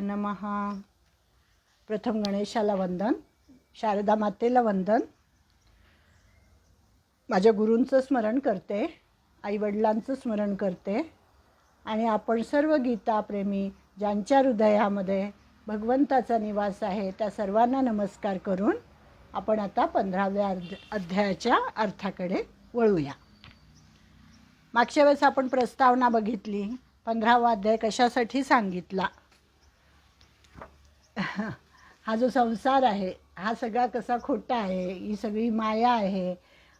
नमहा नमः. प्रथम गणेशाला वंदन शारदा मातेला वंदन. माझ्या गुरूंचं स्मरण करते आईवडिलांचं स्मरण करते आणि आपण सर्व गीताप्रेमी ज्यांच्या हृदयामध्ये भगवंताचा निवास आहे त्या सर्वांना नमस्कार करून आपण आता पंधराव्या अर्ध अध्यायाच्या अर्थाकडे वळूया. मागच्या वेळेस आपण प्रस्तावना बघितली पंधरावा अध्याय कशासाठी सांगितला? हा जो संसार आहे हा सगळा कसा खोटा आहे ही सगळी माया आहे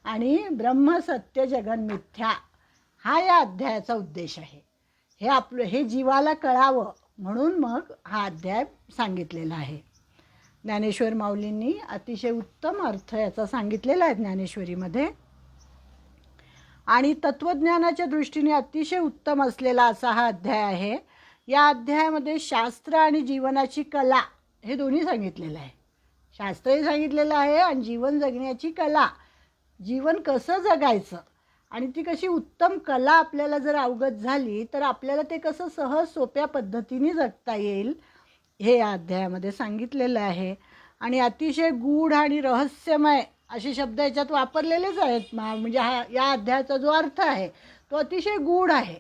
आणि ब्रह्म सत्य जगन मिथ्या हा या अध्यायाचा उद्देश आहे. हे आपलं हे जीवाला कळावं म्हणून मग हा अध्याय सांगितलेला आहे. ज्ञानेश्वर माऊलींनी अतिशय उत्तम अर्थ याचा सांगितलेला आहे ज्ञानेश्वरीमध्ये. आणि तत्त्वज्ञानाच्या दृष्टीने अतिशय उत्तम असलेला असा हा अध्याय आहे. या अध्यायामध्ये शास्त्र आणि जीवनाची कला हे दोन्ही सांगितलेलं आहे. शास्त्रही सांगितलेलं आहे आणि जीवन जगण्याची कला. जीवन कसं जगायचं आणि ती कशी उत्तम कला आपल्याला जर अवगत झाली तर आपल्याला ते कसं सहज सोप्या पद्धतीने जगता येईल हे या अध्यायामध्ये सांगितलेलं आहे. आणि अतिशय गूढ आणि रहस्यमय असे शब्द याच्यात वापरलेलेच आहेत. मा म्हणजे हा या अध्यायाचा जो अर्थ आहे तो अतिशय गूढ आहे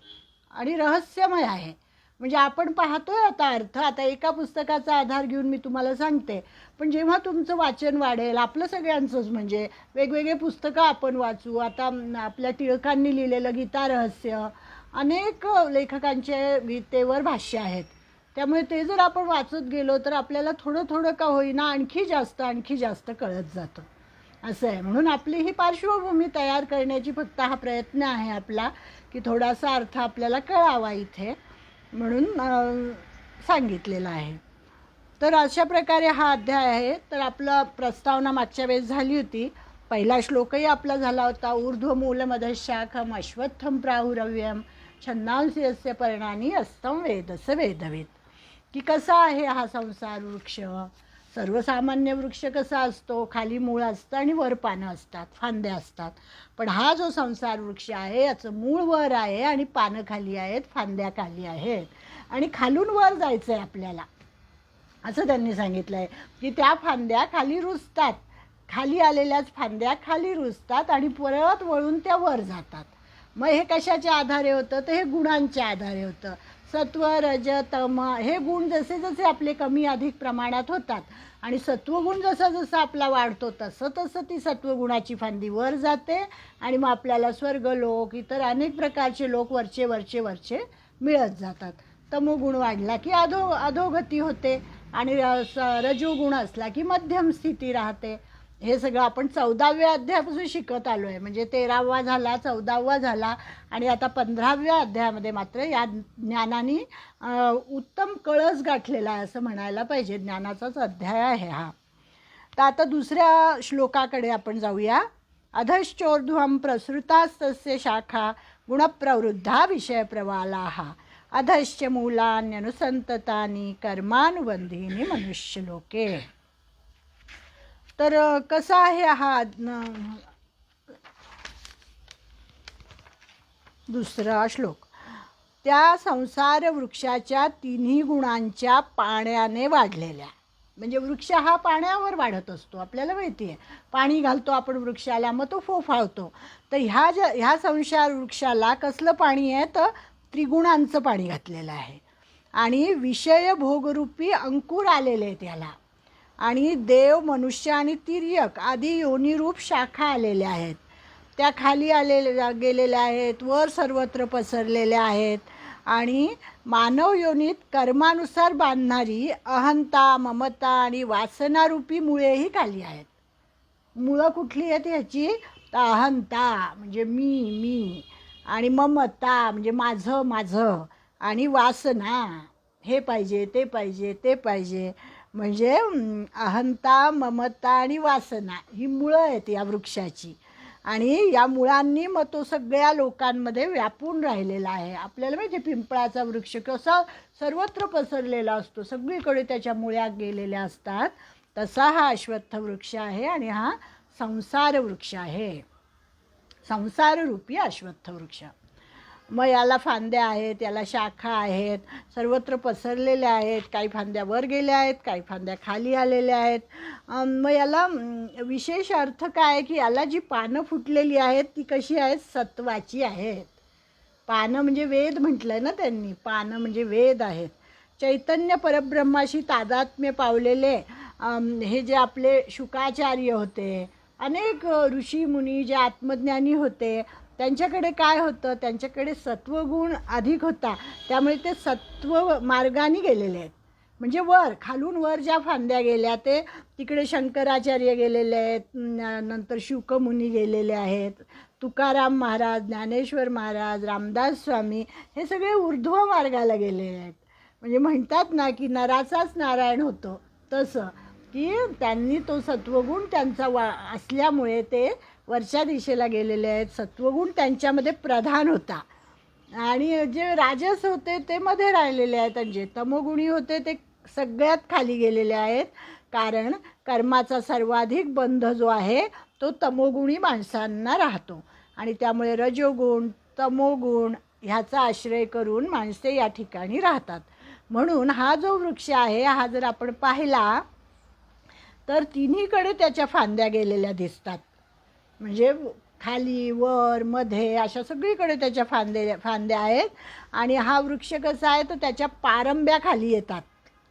आणि रहस्यमय आहे. म्हणजे आपण पाहतोय आता अर्थ. आता एका पुस्तकाचा आधार घेऊन मी तुम्हाला सांगते. पण जेव्हा तुमचं वाचन वाढेल आपलं सगळ्यांचंच म्हणजे वेगवेगळे पुस्तकं आपण वाचू. आता आपल्या टिळकांनी लिहिलेलं गीता रहस्य अनेक लेखकांचे गीतेवर भाष्य आहेत. त्यामुळे ते जर आपण वाचत गेलो तर आपल्याला थोडं थोडं का होईना आणखी जास्त आणखी जास्त कळत जातं. असं आहे. म्हणून आपली ही पार्श्वभूमी तयार करण्याची फक्त हा प्रयत्न आहे आपला की थोडासा अर्थ आपल्याला कळावा इथे. म्हणून सांगितलेलं आहे. तर अशा प्रकारे हा अध्याय आहे. तर आपलं प्रस्तावना मागच्या वेळेस झाली होती. पहिला श्लोकही आपला झाला होता. ऊर्ध्व मूलमध शाखम अश्वत्थम प्राहुरव्यम छंदांसी अस्य पर्णानी अस्तम वेदस वेदवेद की कसा आहे हा संसार वृक्ष? सर्वसामान्य वृक्ष कसा असतो? खाली मूळ असतं आणि वर पानं असतात फांद्या असतात. पण हा जो संसार वृक्ष आहे याचं मूळ वर आहे आणि पानं खाली आहेत फांद्या खाली आहेत. आणि खालून वर जायचं आहे आपल्याला. असं त्यांनी सांगितलं आहे की त्या फांद्या खाली रुजतात. खाली आलेल्याच फांद्या खाली रुजतात आणि परत वळून त्या वर जातात. मग हे कशाच्या आधारे होतं? तर हे गुणांच्या आधारे होतं. सत्व रज तम हे गुण जसे जसे आपले कमी अधिक प्रमाणात होतात आणि सत्वगुण जसा जसा आपला वाढतो तसं तसं ती सत्वगुणाची फांदी वर जाते आणि मग आपल्याला स्वर्ग लोक इतर अनेक प्रकारचे लोक वरचे वरचे वरचे मिळत जातात. तमोगुण वाढला की अधो अधोगती होते आणि स- रजोगुण असला की मध्यम स्थिती राहते. हे सगळं आपण चौदाव्या अध्यायापासून शिकत आलो आहे म्हणजे तेरावा झाला चौदावा झाला आणि आता पंधराव्या अध्यायामध्ये मात्र या ज्ञानाने उत्तम कळस गाठलेला आहे असं म्हणायला पाहिजे. ज्ञानाचाच अध्याय आहे हा. तर आता दुसऱ्या श्लोकाकडे आपण जाऊया. अधश्चोर्ध्वम प्रसृतास्तस्य शाखा गुणप्रवृद्धा विषयप्रवालाः अधश्च मूलान्यनुसंततानी कर्मानुबंधीनी मनुष्यलोके. तर कसा आहे हा दुसरा श्लोक. त्या संसार वृक्षाच्या तिन्ही गुणांच्या पाण्याने वाढलेल्या. म्हणजे वृक्ष हा पाण्यावर वाढत असतो आपल्याला माहिती आहे. पाणी घालतो आपण वृक्षाला मग तो फोफाळतो. तर ह्या ज्या ह्या संसार वृक्षाला कसलं पाणी आहे? तर त्रिगुणांचं पाणी घातलेलं आहे. आणि विषय भोगरूपी अंकुर आलेले आहेत याला आणि देव मनुष्य आणि तिर्यक आदी योनिरूप शाखा आलेल्या आहेत. त्या खाली आलेल्या गेलेल्या आहेत वर सर्वत्र पसरलेल्या आहेत. आणि मानव योनीत कर्मानुसार बांधणारी अहंता ममता आणि वासनारूपी मुळेही खाली आहेत. मुळं कुठली आहेत ह्याची? तर अहंता म्हणजे मी मी. आणि ममता म्हणजे माझं माझं. आणि वासना हे पाहिजे ते पाहिजे ते पाहिजे. म्हणजे अहंता ममता आणि वासना ही मुळं आहेत या वृक्षाची. आणि या मुळांनी मग तो सगळ्या लोकांमध्ये व्यापून राहिलेला आहे. आपल्याला माहिती पिंपळाचा वृक्ष कसा सर्वत्र पसरलेला असतो. सगळीकडे त्याच्या मुळ्या गेलेल्या असतात. तसा हा अश्वत्थ वृक्ष आहे आणि हा संसार वृक्ष आहे. संसाररूपी अश्वत्थ वृक्ष. मग याला फांद्या आहेत याला शाखा आहेत सर्वत्र पसरलेल्या आहेत काही फांद्या वर गेल्या आहेत काही फांद्या खाली आलेल्या आहेत. मग याला विशेष अर्थ काय की याला जी पानं फुटलेली आहेत ती कशी आहेत? सत्वाची आहेत. पानं म्हणजे वेद म्हटलं आहे ना त्यांनी पानं म्हणजे वेद आहेत. चैतन्य परब्रह्माशी तादात्म्य पावलेले हे जे आपले शुकाचार्य होते अनेक ऋषी मुनी जे आत्मज्ञानी होते त्यांच्याकडे काय होतं? त्यांच्याकडे सत्वगुण अधिक होता. त्यामुळे ते सत्व मार्गाने गेलेले आहेत. म्हणजे वर खालून वर ज्या फांद्या गेल्या ते तिकडे शंकराचार्य गेलेले आहेत न- नंतर शुकमुनी गेलेले आहेत तुकाराम महाराज ज्ञानेश्वर महाराज रामदास स्वामी हे सगळे ऊर्ध्व मार्गाला गेलेले आहेत. म्हणजे म्हणतात ना की नराचाच नारायण होतो. तसं की त्यांनी तो सत्वगुण त्यांचा वा असल्यामुळे ते वरच्या दिशेला गेलेले आहेत. सत्वगुण त्यांच्यामध्ये प्रधान होता. आणि जे राजस होते ते मध्ये राहिलेले आहेत. आणि जे तमोगुणी होते ते सगळ्यात खाली गेलेले आहेत. कारण कर्माचा सर्वाधिक बंध जो आहे तो तमोगुणी माणसांना राहतो. आणि त्यामुळे रजोगुण तमोगुण ह्याचा आश्रय करून माणसे या ठिकाणी राहतात. म्हणून हा जो वृक्ष आहे हा जर आपण पाहिला तर तिन्हीकडे त्याच्या फांद्या गेलेल्या दिसतात. म्हणजे खाली वर मध्ये अशा सगळीकडे त्याच्या फांदे फांद्या आहेत. आणि हा वृक्ष कसा आहे तर त्याच्या पारंब्या खाली येतात.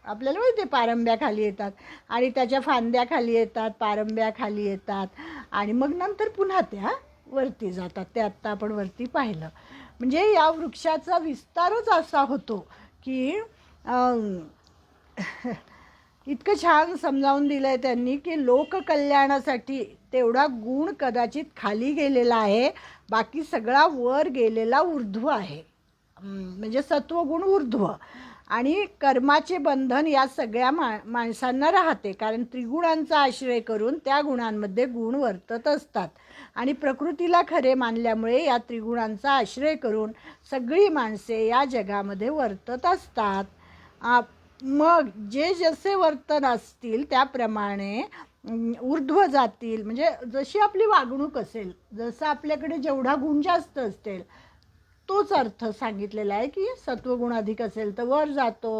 आपल्याला माहिती आहे पारंब्या खाली येतात. आणि त्याच्या फांद्या खाली येतात पारंब्या खाली येतात. आणि मग नंतर पुन्हा त्या वरती जातात. ते आत्ता आपण वरती पाहिलं. म्हणजे या वृक्षाचा विस्तारच असा होतो की इतकं छान समजावून दिलं आहे त्यांनी की लोककल्याणासाठी तेवढा गुण कदाचित खाली गेलेला आहे. बाकी सगळा वर गेलेला ऊर्ध्व आहे. म्हणजे सत्वगुण ऊर्ध्व. आणि कर्माचे बंधन या सगळ्या मा माणसांना राहते. कारण त्रिगुणांचा आश्रय करून त्या गुणांमध्ये गुण वर्तत असतात. आणि प्रकृतीला खरे मानल्यामुळे या त्रिगुणांचा आश्रय करून सगळी माणसे या जगामध्ये वर्तत असतात. मग जे जसे वर्तन असतील त्याप्रमाणे ऊर्ध्व जातील. म्हणजे जशी आपली वागणूक असेल जसं आपल्याकडे जेवढा गुण जास्त असतील तोच अर्थ सांगितलेला आहे की सत्वगुण अधिक असेल तर वर जातो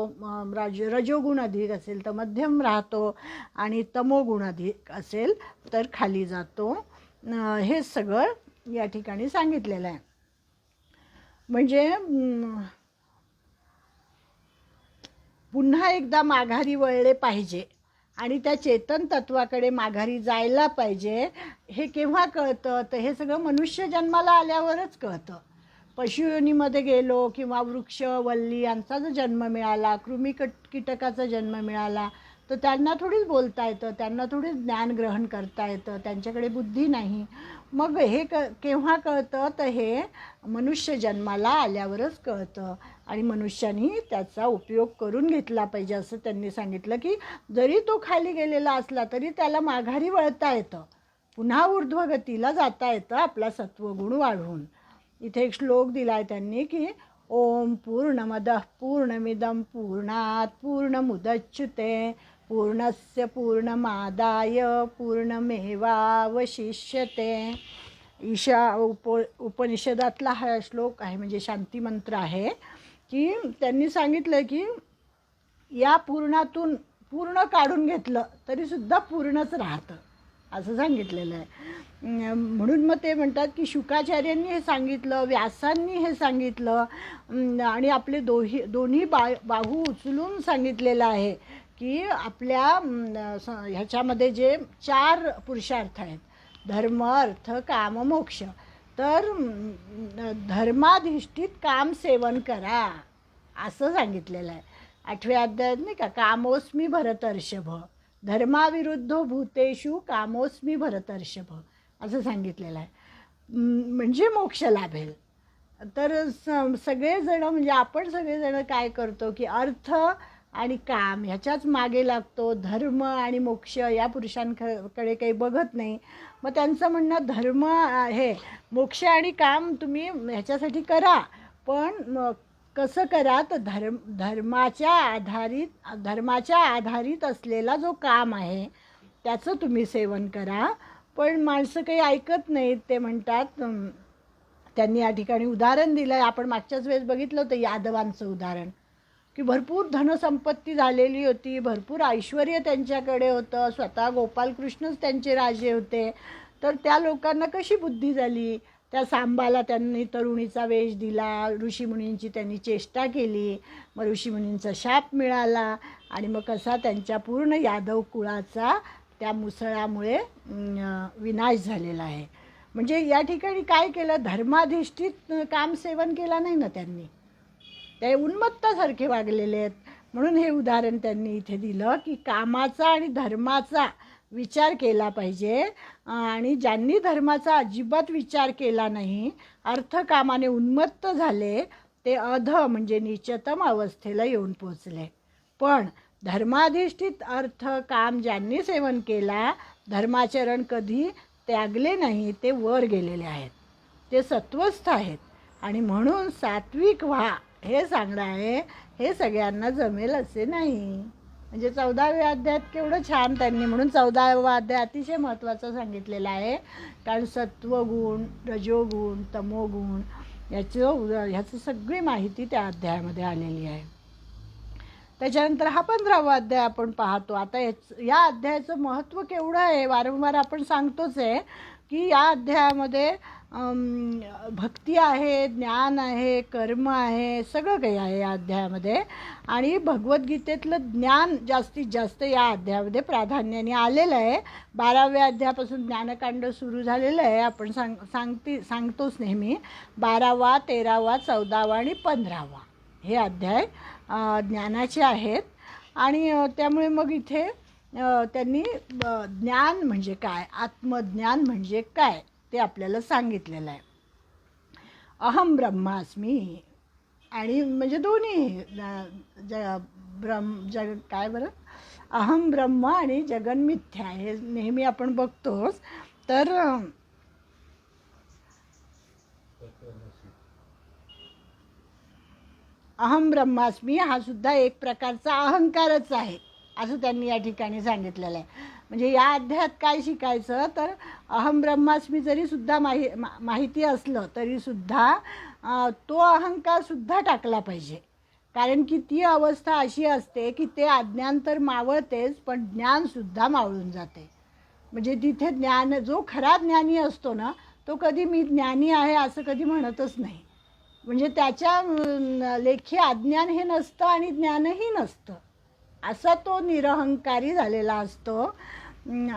राज रजोगुण अधिक असेल तर मध्यम राहतो आणि तमोगुण अधिक असेल तर खाली जातो. हे सगळं या ठिकाणी सांगितलेलं आहे. म्हणजे पुन्हा एकदा माघारी वळले पाहिजे. आणि त्या चेतन तत्वाकडे माघारी जायला पाहिजे. हे केव्हा कळतं? तर हे सगळं मनुष्य जन्माला आल्यावरच कळतं. पशुयोनीमध्ये गेलो किंवा वृक्ष वल्ली यांचा जर जन्म मिळाला कृमी कट कीटकाचा जन्म मिळाला तर त्यांना थोडीच बोलता येतं त्यांना थोडीच ज्ञान ग्रहण करता येतं त्यांच्याकडे बुद्धी नाही. मग हे क केव्हा कळतं? तर हे मनुष्य जन्माला आल्यावरच कळतं. आणि मनुष्यानी त्याचा उपयोग करून घेतला पाहिजे असं त्यांनी सांगितलं की जरी तो खाली गेलेला असला तरी त्याला माघारी वळता येतं. पुन्हा ऊर्ध्वगतीला जाता येतं आपला सत्वगुण वाढवून इथे एक श्लोक दिला आहे त्यांनी की ओम पूर्णमद पूर्णमिदम पूर्णात पूर्णमुदच्युते पूर्णस्य पूर्णमादाय पूर्णमेवावशिष्यते. ईशा उप उपनिषदातला हा श्लोक आहे म्हणजे शांती मंत्र आहे. की त्यांनी सांगितलं की या पूर्णातून पूर्ण काढून घेतलं तरीसुद्धा पूर्णच राहतं असं सांगितलेलं आहे. म्हणून मग ते म्हणतात की शुकाचार्यांनी हे सांगितलं व्यासांनी हे सांगितलं आणि आपले दोही दोन्ही बा बाहू उचलून सांगितलेलं आहे की आपल्या स- ह्याच्यामध्ये जे चार पुरुषार्थ आहेत धर्म अर्थ काम मोक्ष तर धर्माधिष्ठित काम सेवन करा असं सांगितलेलं आहे. आठव्या अध्यायात नाही का कामोस्मी भरतर्षभ धर्माविरुद्ध भूतेषु कामोस्मी भरतर्षभ असं सांगितलेलं आहे. म्हणजे मोक्ष लाभेल. तर स सगळेजणं म्हणजे आपण सगळेजणं काय करतो की अर्थ आणि काम ह्याच्याच मागे लागतो. धर्म आणि मोक्ष या पुरुषांकडे काही बघत नाही. मग त्यांचं म्हणणं धर्म आहे मोक्ष आणि काम तुम्ही ह्याच्यासाठी करा. पण कसं करा तर धर्म धर्माच्या आधारित धर्माच्या आधारित असलेला जो काम आहे त्याचं तुम्ही सेवन करा. पण माणसं काही ऐकत नाहीत ते म्हणतात त्यांनी या ठिकाणी उदाहरण दिलं आहे आपण मागच्याच वेळेस बघितलं होतं यादवांचं उदाहरण. की भरपूर धनसंपत्ती झालेली होती भरपूर ऐश्वर त्यांच्याकडे होतं स्वतः गोपालकृष्णच त्यांचे राजे होते. तर त्या लोकांना कशी बुद्धी झाली? त्या सांबाला त्यांनी तरुणीचा वेश दिला ऋषीमुनींची त्यांनी चेष्टा केली मग ऋषीमुनींचा शाप मिळाला आणि मग कसा त्यांच्या पूर्ण यादव कुळाचा त्या मुसळामुळे विनाश झालेला आहे. म्हणजे या ठिकाणी काय केलं? धर्माधिष्ठित काम सेवन केलं नाही ना त्यांनी? ते उन्मत्तासारखे वागलेले आहेत. म्हणून हे उदाहरण त्यांनी इथे दिलं की कामाचा आणि धर्माचा विचार केला पाहिजे. आणि ज्यांनी धर्माचा अजिबात विचार केला नाही अर्थकामाने उन्मत्त झाले ते अध म्हणजे निचतम अवस्थेला येऊन पोचले. पण धर्माधिष्ठित अर्थ काम ज्यांनी सेवन केला धर्माचरण कधी त्यागले नाही ते वर गेलेले आहेत. ते सत्वस्थ आहेत. आणि म्हणून सात्विक व्हा हे सांगणं आहे हे सगळ्यांना जमेल असे नाही. म्हणजे चौदाव्या अध्यायात केवढं छान त्यांनी म्हणून चौदावा अध्याय अतिशय महत्त्वाचा सांगितलेला आहे. कारण सत्वगुण रजोगुण तमोगुण याचं ह्याचं सगळी माहिती त्या अध्यायामध्ये आलेली आहे. त्याच्यानंतर हा पंधरावा अध्याय आपण पाहतो. आता याच या अध्यायाचं महत्त्व केवढं आहे वारंवार आपण सांगतोच आहे की या अध्यायामध्ये भक्ती आहे ज्ञान आहे कर्म आहे सगळं काही आहे या अध्यायामध्ये. आणि भगवद्गीतेतलं ज्ञान जास्तीत जास्त या अध्यायामध्ये प्राधान्याने आलेलं आहे. बाराव्या अध्यायापासून ज्ञानकांड सुरू झालेलं आहे. आपण सांग सांगती सांगतोच नेहमी. बारावा तेरावा चौदावा आणि पंधरावा हे अध्याय ज्ञानाचे आहेत. आणि त्यामुळे मग इथे त्यांनी ज्ञान म्हणजे काय? आत्मज्ञान म्हणजे काय? ते आपल्याला सांगितलेलं आहे. अहम ब्रह्मास्मी. आणि म्हणजे दोन्ही ज ब्रह्म जग काय बरं? अहम ब्रह्म आणि जगन मिथ्या हे नेहमी आपण बघतोच. तर अहम ब्रह्मास्मी हा सुद्धा एक प्रकारचा अहंकारच आहे असं त्यांनी या ठिकाणी सांगितलेलं आहे. म्हणजे या अध्यायात काय शिकायचं तर अहम ब्रह्मास्मी जरी सुद्धा माहि मा माहिती असलं तरीसुद्धा तो अहंकारसुद्धा टाकला पाहिजे. कारण की ती अवस्था अशी असते की ते अज्ञान तर मावळतेच पण ज्ञानसुद्धा मावळून जाते. म्हणजे तिथे ज्ञान जो खरा ज्ञानी असतो ना तो कधी मी ज्ञानी आहे असं कधी म्हणतच नाही. म्हणजे त्याच्या लेखी अज्ञान हे नसतं आणि ज्ञानही नसतं. असा तो निरहंकारी झालेला असतो.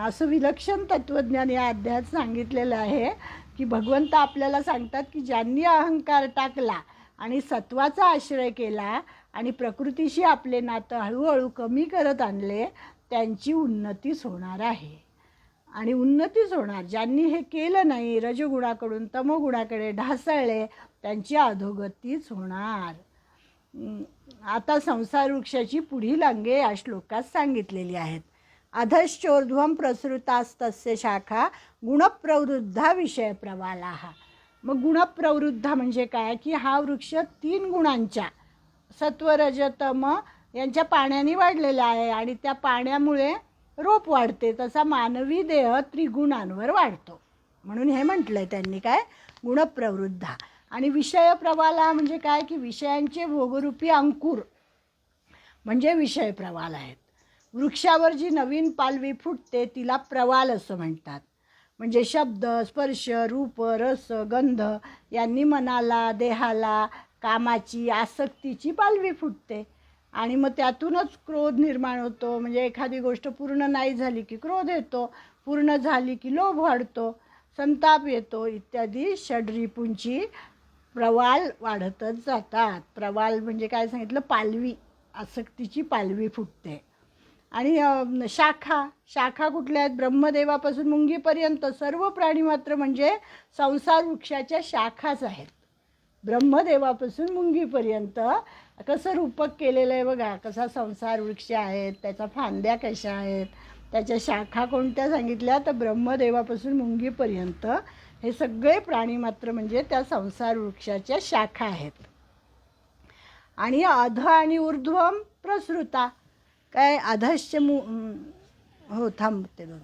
असं विलक्षण तत्त्वज्ञान या अध्यायात सांगितलेलं आहे की भगवंत आपल्याला सांगतात की ज्यांनी अहंकार टाकला आणि सत्वाचा आश्रय केला आणि प्रकृतीशी आपले नातं हळूहळू कमी करत आणले त्यांची उन्नतीच होणार आहे. आणि उन्नतीच होणार. ज्यांनी हे केलं नाही रजगुणाकडून तमोगुणाकडे ढासळले त्यांची अधोगतीच होणार. आता संसार वृक्षाची पुढील अंगे या श्लोकात सांगितलेली आहेत. अधश्चोर्ध्वम प्रसृतास्तस्य शाखा गुणप्रवृद्धा विषय प्रवाला. मग गुणप्रवृद्धा म्हणजे काय? की हा वृक्ष तीन गुणांच्या सत्वरजतम यांच्या पाण्याने वाढलेला आहे आणि त्या पाण्यामुळे रोप वाढते तसा मानवी देह त्रिगुणांवर वाढतो. म्हणून हे म्हटलं आहे त्यांनी काय? गुणप्रवृद्धा. आणि विषय प्रवाला म्हणजे काय की विषयांचे भोगरूपी अंकुर म्हणजे विषय प्रवाल आहेत. वृक्षावर जी नवीन पालवी फुटते तिला प्रवाल असं म्हणतात. म्हणजे शब्द स्पर्श रूप रस गंध यांनी मनाला देहाला कामाची आसक्तीची पालवी फुटते. आणि मग त्यातूनच क्रोध निर्माण होतो. म्हणजे एखादी गोष्ट पूर्ण नाही झाली की क्रोध येतो पूर्ण झाली की लोभ वाढतो संताप येतो इत्यादी षडरिपूंची प्रवाल वाढतच जातात. प्रवाल म्हणजे काय सांगितलं? पालवी आसक्तीची पालवी फुटते. आणि शाखा शाखा कुठल्या आहेत? ब्रह्मदेवापासून मुंगीपर्यंत सर्व प्राणी मात्र म्हणजे संसार वृक्षाच्या शाखाच आहेत. ब्रह्मदेवापासून मुंगीपर्यंत. कसं रूपक केलेलं आहे बघा. कसा संसार वृक्ष आहेत त्याच्या फांद्या कशा आहेत त्याच्या शाखा कोणत्या सांगितल्या? तर ब्रह्मदेवापासून मुंगीपर्यंत हे सगळे प्राणी मात्र म्हणजे त्या संसार वृक्षाच्या शाखा आहेत. आणि अध आणि ऊर्ध्वम प्रसृता. काय अधश्च मु हो थांबते दोन